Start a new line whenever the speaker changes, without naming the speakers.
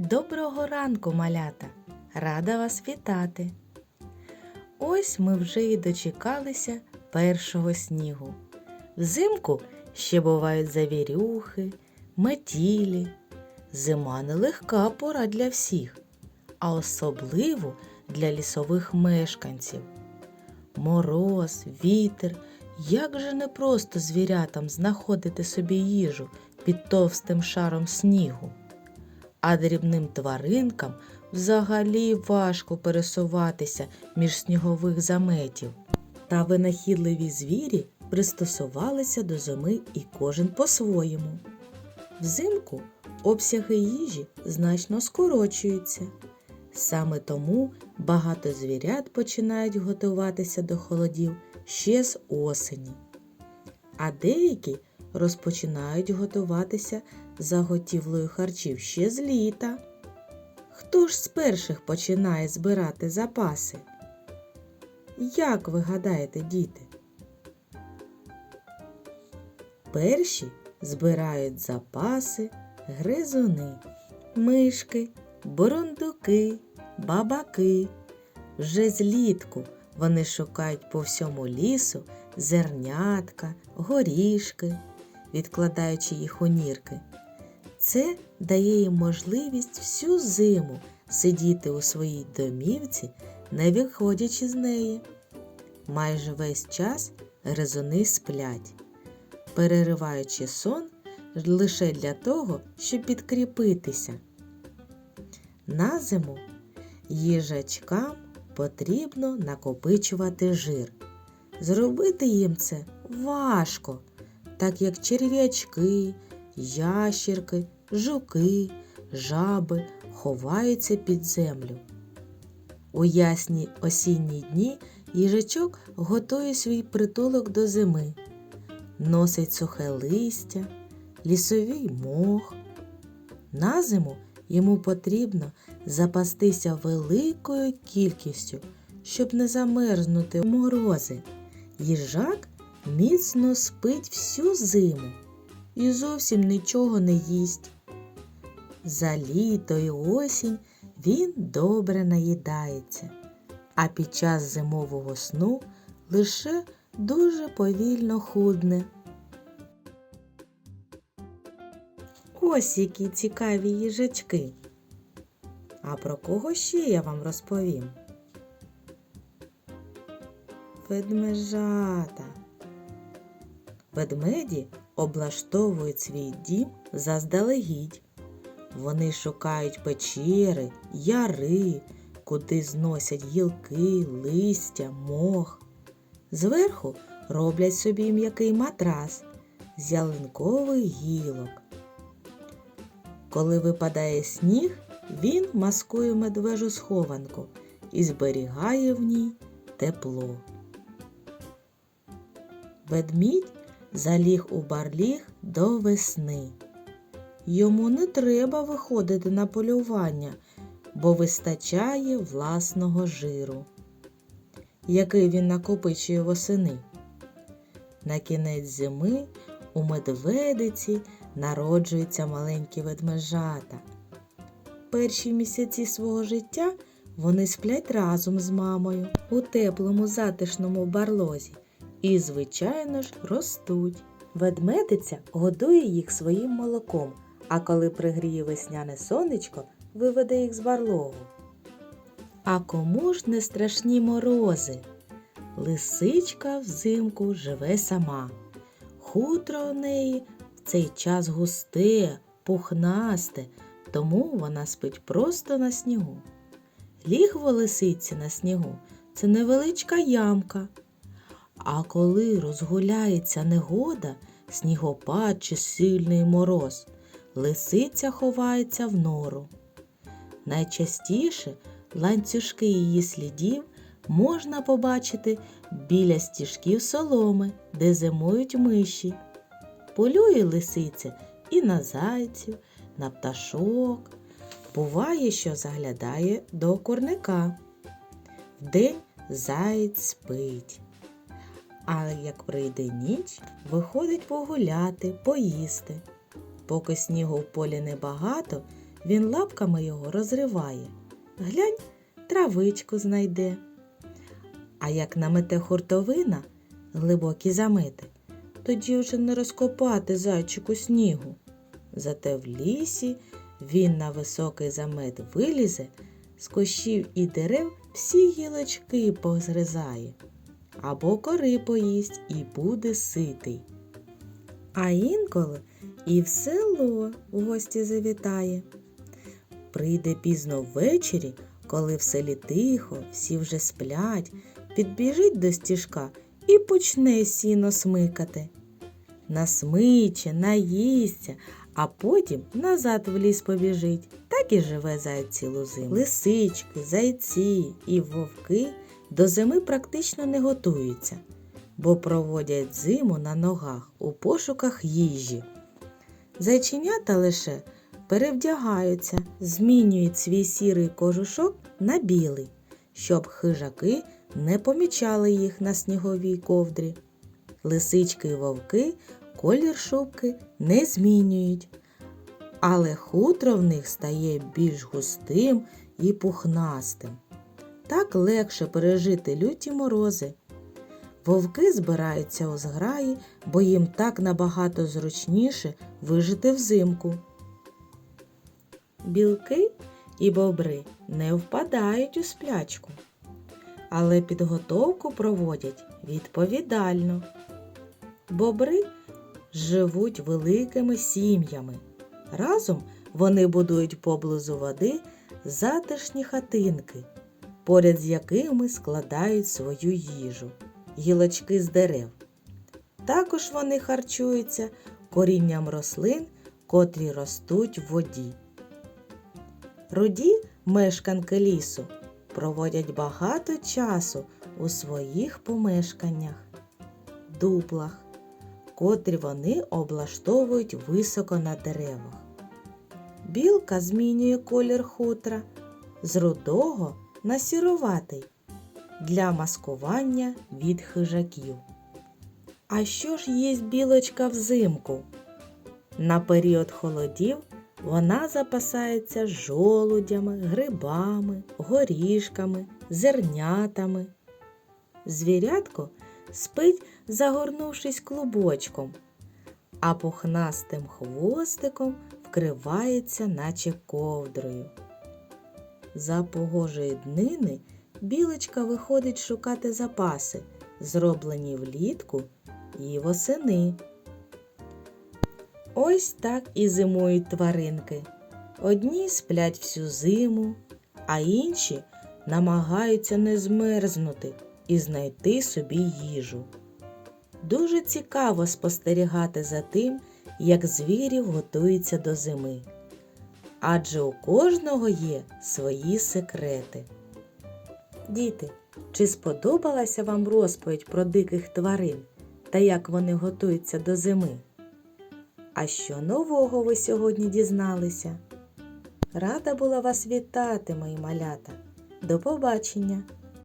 Доброго ранку, малята! Рада вас вітати! Ось ми вже і дочекалися першого снігу. Взимку ще бувають завірюхи, метілі. Зима нелегка пора для всіх, а особливо для лісових мешканців. Мороз, вітер, як же непросто звірятам знаходити собі їжу під товстим шаром снігу. А дрібним тваринкам взагалі важко пересуватися між снігових заметів. Та винахідливі звірі пристосувалися до зими і кожен по-своєму. Взимку обсяги їжі значно скорочуються. Саме тому багато звірят починають готуватися до холодів ще з осені, а деякі розпочинають готуватися заготівлею харчів ще з літа. Хто ж з перших починає збирати запаси? Як ви гадаєте, діти? Перші збирають запаси гризуни, мишки, бурундуки, бабаки. Вже злітку вони шукають по всьому лісу зернятка, горішки, відкладаючи їх у нірки. Це дає їм можливість всю зиму сидіти у своїй домівці, не виходячи з неї. Майже весь час гризуни сплять, перериваючи сон лише для того, щоб підкріпитися. На зиму їжачкам потрібно накопичувати жир. Зробити їм це важко, так як черв'ячки, ящірки, жуки, жаби ховаються під землю. У ясні осінні дні їжачок готує свій притулок до зими, носить сухе листя, лісовий мох. На зиму йому потрібно запастися великою кількістю, щоб не замерзнути в морози. Їжак міцно спить всю зиму і зовсім нічого не їсть. За літо і осінь він добре наїдається, а під час зимового сну лише дуже повільно худне. Ось які цікаві їжачки. А про кого ще я вам розповім? Ведмежата. Ведмеді облаштовують свій дім заздалегідь. Вони шукають печери, яри, куди зносять гілки, листя, мох. Зверху роблять собі м'який матрас з ялинкових гілок. Коли випадає сніг, він маскує медвежу схованку і зберігає в ній тепло. Ведмідь заліг у барліг до весни. Йому не треба виходити на полювання, бо вистачає власного жиру, який він накопичує восени. На кінець зими у медведиці народжуються маленькі ведмежата. Перші місяці свого життя вони сплять разом з мамою у теплому затишному барлозі і, звичайно ж, ростуть. Ведмедиця годує їх своїм молоком, а коли пригріє весняне сонечко, виведе їх з барлогу. А кому ж не страшні морози? Лисичка взимку живе сама. Хутро у неї в цей час густе, пухнасте, тому вона спить просто на снігу. Лігво лисиці на снігу це невеличка ямка. А коли розгуляється негода, снігопад чи сильний мороз, лисиця ховається в нору. Найчастіше ланцюжки її слідів можна побачити біля стіжків соломи, де зимують миші. Полює лисиця і на зайців, на пташок. Буває, що заглядає до курника. Вдень заєць спить. А як прийде ніч, виходить погуляти, поїсти. Поки снігу в полі небагато, він лапками його розриває. Глянь, травичку знайде. А як намете хуртовина, глибокі замети, тоді вже не розкопати зайчику снігу. Зате в лісі він на високий замет вилізе, з кущів і дерев всі гілочки позрізає, або кори поїсть і буде ситий. А інколи і в село в гості завітає. Прийде пізно ввечері, коли в селі тихо, всі вже сплять, підбіжить до стіжка і почне сіно смикати. Насмиче, наїсться, а потім назад в ліс побіжить. Так і живе заяць цілу зиму. Лисички, зайці і вовки до зими практично не готуються, бо проводять зиму на ногах у пошуках їжі. Зайченята лише перевдягаються, змінюють свій сірий кожушок на білий, щоб хижаки не помічали їх на сніговій ковдрі. Лисички і вовки колір шубки не змінюють, але хутро в них стає більш густим і пухнастим. Так легше пережити люті морози. Вовки збираються у зграї, бо їм так набагато зручніше вижити взимку. Білки і бобри не впадають у сплячку, але підготовку проводять відповідально. Бобри живуть великими сім'ями. Разом вони будують поблизу води затишні хатинки, поряд з якими складають свою їжу, гілочки з дерев. Також вони харчуються корінням рослин, котрі ростуть в воді. Руді мешканки лісу проводять багато часу у своїх помешканнях, дуплах, котрі вони облаштовують високо на деревах. Білка змінює колір хутра з рудого на сіроватий для маскування від хижаків. А що ж їсть білочка взимку? На період холодів вона запасається жолудями, грибами, горішками, зернятами. Звірятко спить, загорнувшись клубочком, а пухнастим хвостиком вкривається, наче ковдрою. За погожої днини білочка виходить шукати запаси, зроблені влітку і восени. Ось так і зимують тваринки. Одні сплять всю зиму, а інші намагаються не змерзнути і знайти собі їжу. Дуже цікаво спостерігати за тим, як звірі готуються до зими. Адже у кожного є свої секрети. Діти, чи сподобалася вам розповідь про диких тварин та як вони готуються до зими? А що нового ви сьогодні дізналися? Рада була вас вітати, мої малята. До побачення!